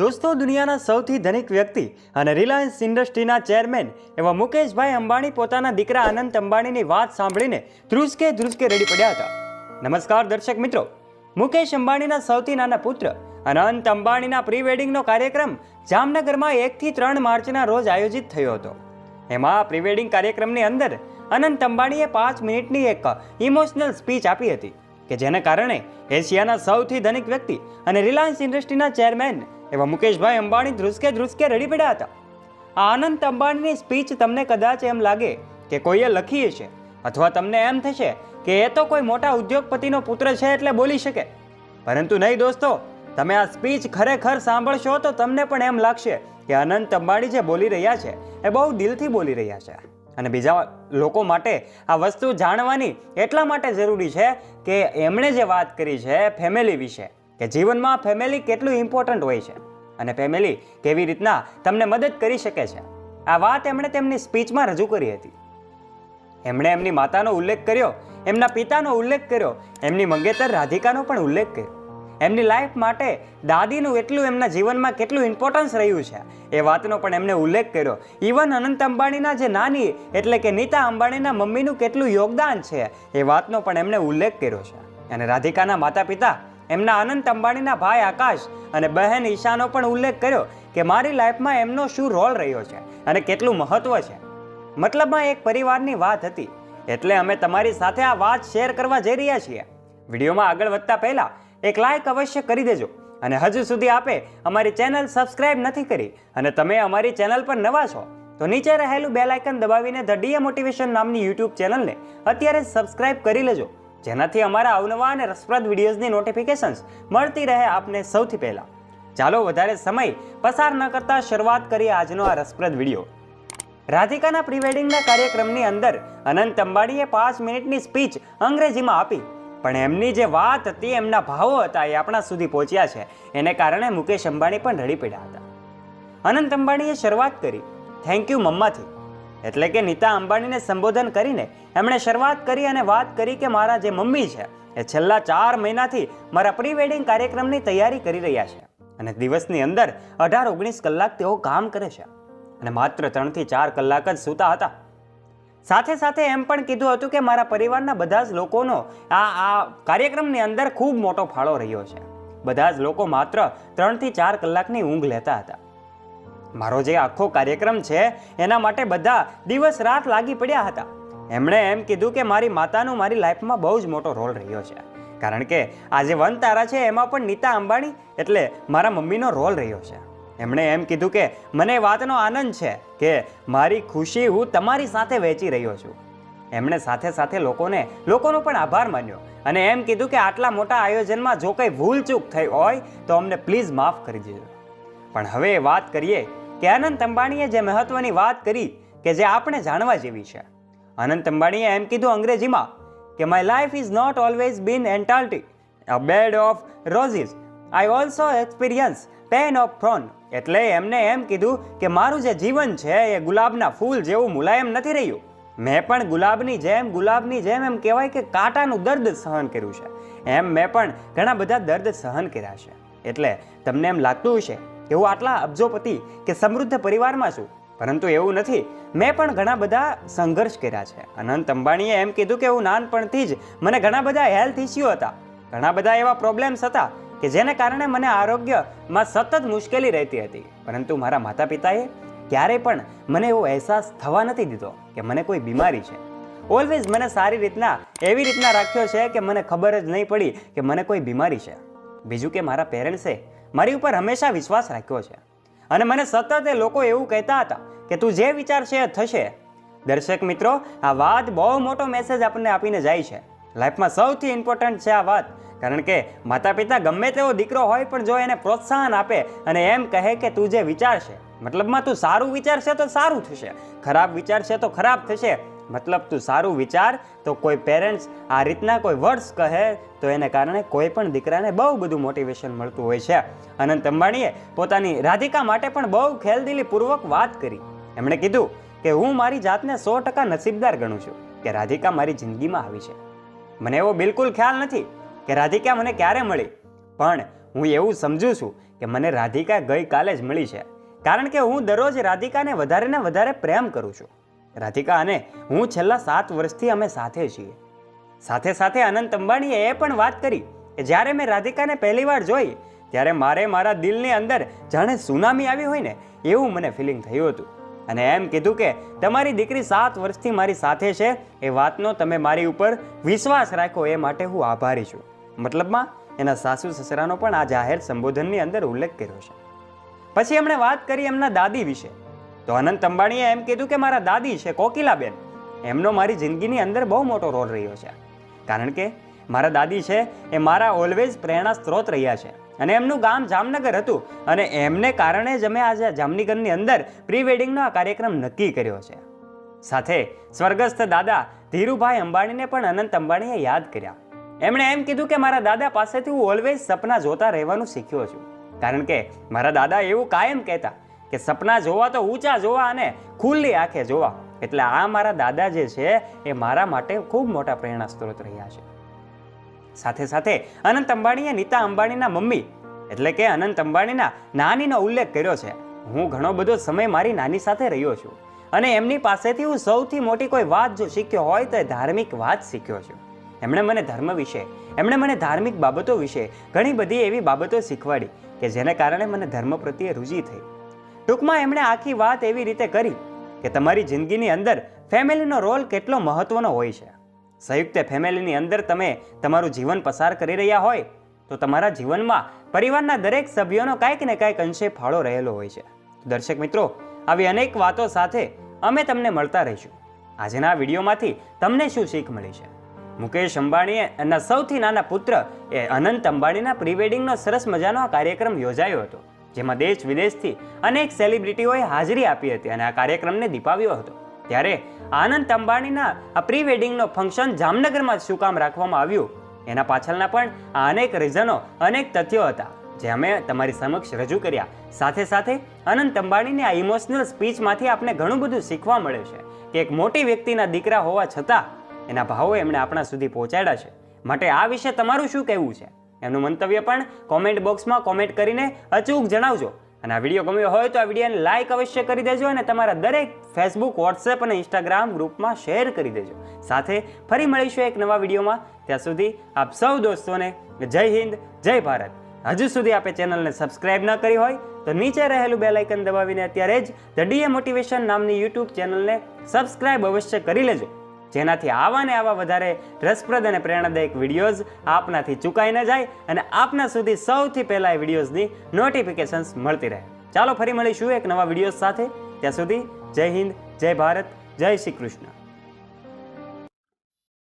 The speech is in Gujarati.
દોસ્તો, દુનિયાના સૌથી ધનિક વ્યક્તિ અને રિલાયન્સ ઇન્ડસ્ટ્રીના ચેરમેન એવા મુકેશભાઈ અંબાણી પોતાના દીકરા અનંત અંબાણીની વાત સાંભળીને ધ્રુસકે ધ્રુસકે રડી પડ્યા હતા. નમસ્કાર દર્શક મિત્રો. મુકેશ અંબાણીના સૌથી નાના પુત્ર અનંત અંબાણીના પ્રી વેડિંગનો કાર્યક્રમ જામનગરમાં એકથી ત્રણ માર્ચના રોજ આયોજિત થયો હતો. એમાં પ્રી વેડિંગ કાર્યક્રમની અંદર અનંત અંબાણીએ પાંચ મિનિટની એક ઇમોશનલ સ્પીચ આપી હતી કે જેને કારણે એશિયાના સૌથી ધનિક વ્યક્તિ અને રિલાયન્સ ઇન્ડસ્ટ્રીના ચેરમેન એવા મુકેશભાઈ અંબાણી ધ્રુસકે ધ્રુસકે રડી પડ્યા હતા. આ અનંત અંબાણીની સ્પીચ તમને કદાચ એમ લાગે કે કોઈએ લખી હશે, અથવા તમને એમ થશે કે એ તો કોઈ મોટા ઉદ્યોગપતિનો પુત્ર છે એટલે બોલી શકે. પરંતુ નહીં દોસ્તો, તમે આ સ્પીચ ખરેખર સાંભળશો તો તમને પણ એમ લાગશે કે અનંત અંબાણી જે બોલી રહ્યા છે, એ બહુ દિલથી બોલી રહ્યા છે. અને બીજા લોકો માટે આ વસ્તુ જાણવાની એટલા માટે જરૂરી છે કે એમણે જે વાત કરી છે ફેમિલી વિશે કે જીવનમાં ફેમિલી કેટલું ઇમ્પોર્ટન્ટ હોય છે અને ફેમિલી કેવી રીતના તમને મદદ કરી શકે છે. આ વાત એમણે તેમની સ્પીચમાં રજૂ કરી હતી. એમણે એમની માતાનો ઉલ્લેખ કર્યો, એમના પિતાનો ઉલ્લેખ કર્યો, એમની મંગેતર રાધિકાનો પણ ઉલ્લેખ કર્યો. એમની લાઈફ માટે દાદીનું એટલું એમના જીવનમાં કેટલું ઇમ્પોર્ટન્સ રહ્યું છે, એ વાતનો પણ એમણે ઉલ્લેખ કર્યો. ઇવન અનંત અંબાણીના જે નાની, એટલે કે નીતા અંબાણીના મમ્મીનું કેટલું યોગદાન છે, એ વાતનો પણ એમણે ઉલ્લેખ કર્યો છે. અને રાધિકાના માતા પિતા એમના અનંત અંબાણીના ભાઈ આકાશ અને બહેન ઈશાનો પણ ઉલ્લેખ કર્યો કે મારી લાઈફમાં એમનો શું રોલ રહ્યો છે અને કેટલું મહત્વ છે. મતલબમાં એક પરિવારની વાત હતી, એટલે અમે તમારી સાથે આ વાત શેર કરવા જઈ રહ્યા છીએ. વિડીયોમાં આગળ વધતા પહેલાં એક લાઈક અવશ્ય કરી દેજો અને હજુ સુધી આપે અમારી ચેનલ સબસ્ક્રાઇબ નથી કરી અને તમે અમારી ચેનલ પર નવા છો, તો નીચે રહેલું બેલ આઇકન દબાવીને ધ ડીએ મોટિવેશન નામની યુટ્યુબ ચેનલને અત્યારે સબસ્ક્રાઇબ કરી લેજો જેનાથી અમારા અવનવા અને રસપ્રદ વિડીયોઝની નોટિફિકેશન્સ મળતી રહે આપને સૌથી પહેલાં. ચાલો વધારે સમય પસાર ન કરતા શરૂઆત કરીએ આજનો આ રસપ્રદ વીડિયો. રાધિકાના પ્રિવેડિંગના કાર્યક્રમની અંદર અનંત અંબાણીએ પાંચ મિનિટની સ્પીચ અંગ્રેજીમાં આપી. પણ એમની જે વાત હતી, એમના ભાવો હતા, એ આપણા સુધી પહોંચ્યા છે. એને કારણે મુકેશ અંબાણી પણ રડી પડ્યા હતા. અનંત અંબાણીએ શરૂઆત કરી. થેન્ક યુ મમ્માથી. એટલે કે નીતા અંબાણીને સંબોધન કરીને એમણે શરૂઆત કરી અને વાત કરી કે મારા જે મમ્મી છે, એ છેલ્લા ચાર મહિનાથી મારા પ્રી વેડિંગ કાર્યક્રમની તૈયારી કરી રહ્યા છે. અને દિવસની અંદર અઢાર ઓગણીસ કલાક તેઓ કામ કરે છે. અને માત્ર ત્રણથી ચાર કલાક જ સૂતા હતા. સાથે સાથે એમ પણ કીધું હતું કે મારા પરિવારના બધા જ લોકોનો આ આ કાર્યક્રમની અંદર ખૂબ મોટો ફાળો રહ્યો છે. બધા જ લોકો માત્ર ત્રણથી ચાર કલાકની ઊંઘ લેતા હતા. મારો જે આખો કાર્યક્રમ છે, એના માટે બધા દિવસ રાત લાગી પડ્યા હતા. એમણે એમ કીધું કે મારી માતાનું મારી લાઈફમાં બહુ જ મોટો રોલ રહ્યો છે. કારણ કે આ જે વન તારા છે, એમાં પણ નીતા અંબાણી એટલે મારા મમ્મીનો રોલ રહ્યો છે. એમણે એમ કીધું કે, મને વાતનો આનંદ છે કે મારી ખુશી હું તમારી સાથે વહેંચી રહ્યો છું. એમણે સાથે સાથે લોકોને, લોકોનો પણ આભાર માન્યો અને એમ કીધું કે, આટલા મોટા આયોજનમાં જો કંઈ ભૂલચૂક થઈ હોય, તો અમને પ્લીઝ માફ કરી દેજો. પણ હવે વાત કરીએ કે અનંત અંબાણીએ જે મહત્વની વાત કરી કે જે આપણે જાણવા જેવી છે. અનંત અંબાણીએ એમ કીધું અંગ્રેજીમાં કે my life is not always been entirely a bed of roses I also experience pain of thorns એટલે એમને એમ કીધું કે, મારું જે જીવન છે એ ગુલાબના ફૂલ જેવું મુલાયમ નથી રહ્યું. મેં પણ ગુલાબની જેમ ગુલાબની જેમ એમ કહેવાય કે કાંટાનું દર્દ સહન કર્યું છે. એમ મેં પણ ઘણા બધા દર્દ સહન કર્યા છે. એટલે તમને એમ લાગતું હશે કે હું આટલા અબજોપતિ કે સમૃદ્ધ પરિવારમાં છું. પરંતુ એવું નથી. મેં પણ ઘણા બધા સંઘર્ષ કર્યા છે. અનંત અંબાણીએ એમ કીધું કે હું નાનપણથી જ મને ઘણા બધા હેલ્થ ઇસ્યુ હતા. ઘણા બધા એવા પ્રોબ્લેમ્સ હતા કે જેને કારણે મને આરોગ્યમાં સતત મુશ્કેલી રહેતી હતી. પરંતુ મારા માતા પિતાએ ક્યારેય પણ મને એવો અહેસાસ થવા નથી દીધો કે મને કોઈ બીમારી છે. ઓલવેઝ મને સારી રીતના, એવી રીતના રાખ્યો છે કે મને ખબર જ નહીં પડી કે મને કોઈ બીમારી છે. બીજું કે મારા પેરેન્ટ્સે મારી ઉપર હંમેશા વિશ્વાસ રાખ્યો છે. અને મને સતત એ લોકો એવું કહેતા હતા કે તું જે વિચારશે એ થશે. દર્શક મિત્રો, આ વાત બહુ મોટો મેસેજ આપણને આપીને જાય છે. લાઈફમાં સૌથી ઇમ્પોર્ટન્ટ છે આ વાત. કારણ કે માતા પિતા ગમે તેવો દીકરો હોય પણ જો એને પ્રોત્સાહન આપે અને એમ કહે કે તું જે વિચારશે, મતલબમાં તું સારું વિચારશે તો સારું થશે. ખરાબ વિચારશે તો ખરાબ થશે. મતલબ તું સારું વિચાર, તો કોઈ પેરેન્ટ્સ આ રીતના કોઈ વર્ડ્સ કહે, તો એને કારણે કોઈ પણ દીકરાને બહુ બધું મોટિવેશન મળતું હોય છે. અનંત અંબાણીએ પોતાની રાધિકા માટે પણ બહુ ખેલદિલીપૂર્વક વાત કરી. એમણે કીધું કે, હું મારી જાતને સો ટકા નસીબદાર ગણું છું કે રાધિકા મારી જિંદગીમાં આવી છે. મને એવો બિલકુલ ખ્યાલ નથી કે રાધિકા મને ક્યારે મળી. પણ હું એવું સમજું છું કે મને રાધિકા ગઈકાલે જ મળી છે. કારણ કે હું દરરોજ રાધિકાને વધારે ને વધારે પ્રેમ કરું છું. રાધિકા અને હું છેલ્લા સાત વર્ષથી અમે સાથે છીએ. સાથે સાથે અનંત અંબાણીએ એ પણ વાત કરી કે જ્યારે મેં રાધિકાને પહેલીવાર જોઈ, ત્યારે મારે મારા દિલની અંદર જાણે સુનામી આવી હોય ને એવું મને ફિલિંગ થયું હતું. અને એમ કીધું કે તમારી દીકરી સાત વર્ષથી મારી સાથે છે, એ વાતનો તમે મારી ઉપર વિશ્વાસ રાખો એ માટે હું આભારી છું. મતલબમાં એના સાસુ સસરાનો પણ આ જાહેર સંબોધનની અંદર ઉલ્લેખ કર્યો છે. પછી એમણે વાત કરી એમના દાદી વિશે. તો અનંત અંબાણીએ એમ કીધું કે મારા દાદી છે કોકિલાબેન. એમનો મારી જિંદગીની અંદર બહુ મોટો રોલ રહ્યો છે. કારણ કે મારા દાદી છે એ મારા ઓલવેઝ પ્રેરણા સ્ત્રોત રહ્યા છે. અને એમનું ગામ જામનગર હતું અને એમને કારણે જ અમે આજે જામનગરની અંદર પ્રી વેડિંગનો આ કાર્યક્રમ નક્કી કર્યો છે. સાથે સ્વર્ગસ્થ દાદા ધીરુભાઈ અંબાણીને પણ અનંત અંબાણીએ યાદ કર્યા. એમણે એમ કીધું કે મારા દાદા પાસેથી હું ઓલવેઝ સપના જોતા રહેવાનું શીખ્યો છું. કારણ કે મારા દાદા એવું કાયમ કહેતા કે સપના જોવા તો ઊંચા જોવા અને ખુલ્લી આંખે જોવા. એટલે આ મારા દાદા જે છે, એ મારા માટે ખૂબ મોટા પ્રેરણા સ્ત્રોત રહ્યા છે. સાથે સાથે અનંત અંબાણીએ નીતા અંબાણીના મમ્મી, એટલે કે અનંત અંબાણીના નાનીનો ઉલ્લેખ કર્યો છે. હું ઘણો બધો સમય મારી નાની સાથે રહ્યો છું અને એમની પાસેથી હું સૌથી મોટી કોઈ વાત જો શીખ્યો હોય તો એ ધાર્મિક વાત શીખ્યો છું. એમણે મને ધર્મ વિશે, એમણે મને ધાર્મિક બાબતો વિશે ઘણી બધી એવી બાબતો શીખવાડી કે જેને કારણે મને ધર્મ પ્રત્યે રુચિ થઈ. ટૂંકમાં એમણે આખી વાત એવી રીતે કરી કે તમારી જિંદગીની અંદર ફેમિલીનો રોલ કેટલો મહત્વનો હોય છે. સંયુક્ત ફેમિલીની અંદર તમે તમારું જીવન પસાર કરી રહ્યા હોય તો તમારા જીવનમાં પરિવારના દરેક સભ્યોનો કાંઈક ને કાંઈક અંશે ફાળો રહેલો હોય છે. દર્શક મિત્રો, આવી અનેક વાતો સાથે અમે તમને મળતા રહીશું. આજના વિડીયોમાંથી તમને શું શીખ મળી છે? મુકેશ અંબાણીએ એના સૌથી નાના પુત્ર એ અનંત અંબાણીના પ્રીવેડિંગનો સરસ મજાનો આ કાર્યક્રમ યોજાયો હતો. જેમાં દેશ વિદેશથી અનેક સેલિબ્રિટીઓએ હાજરી આપી હતી અને આ કાર્યક્રમને દીપાવ્યો હતો. ત્યારે આનંદ અંબાણીના આ પ્રી વેડિંગનો ફંક્શન જામનગરમાં શું કામ રાખવામાં આવ્યું? એના પાછળના પણ આ અનેક રીઝનો અનેક તથ્યો હતા, જે અમે તમારી સમક્ષ રજૂ કર્યા. સાથે સાથે અનંત અંબાણીની આ ઇમોશનલ સ્પીચમાંથી આપણે ઘણું બધું શીખવા મળે છે કે એક મોટી વ્યક્તિના દીકરા હોવા છતાં એના ભાવો એમણે આપણા સુધી પહોંચાડ્યા છે. માટે આ વિશે તમારું શું કહેવું છે? એમનું મંતવ્ય પણ કોમેન્ટ બોક્સમાં કોમેન્ટ કરીને અચૂક જણાવજો. અને આ વીડિયો ગમ્યો હોય તો આ વિડીયોને લાઇક અવશ્ય કરી દેજો અને તમારા દરેક ફેસબુક વોટ્સએપ અને ઇન્સ્ટાગ્રામ ગ્રુપમાં શેર કરી દેજો. સાથે ફરી મળીશું એક નવા વિડીયોમાં ત્યાં સુધી આપ સૌ દોસ્તોને જય હિન્દ, જય ભારત. હજુ સુધી આપે ચેનલને સબસ્ક્રાઇબ ન કરી હોય તો નીચે રહેલું બે લાઇકન દબાવીને અત્યારે જ ધ ડીએ મોટિવેશન નામની યુટ્યુબ ચેનલને સબસ્ક્રાઇબ અવશ્ય કરી લેજો. જેનાથી આવા ને આવા વધારે રસપ્રદ અને પ્રેરણાદાયક વિડીયોઝ આપનાથી ચૂકાઈ ન જાય અને આપના સુધી સૌથી પહેલાં એ વિડીયોઝની નોટિફિકેશન્સ મળતી રહે. ચાલો ફરી મળીશું એક નવા વિડીયોઝ સાથે. ત્યાં સુધી જય હિન્દ, જય ભારત, જય શ્રી કૃષ્ણ.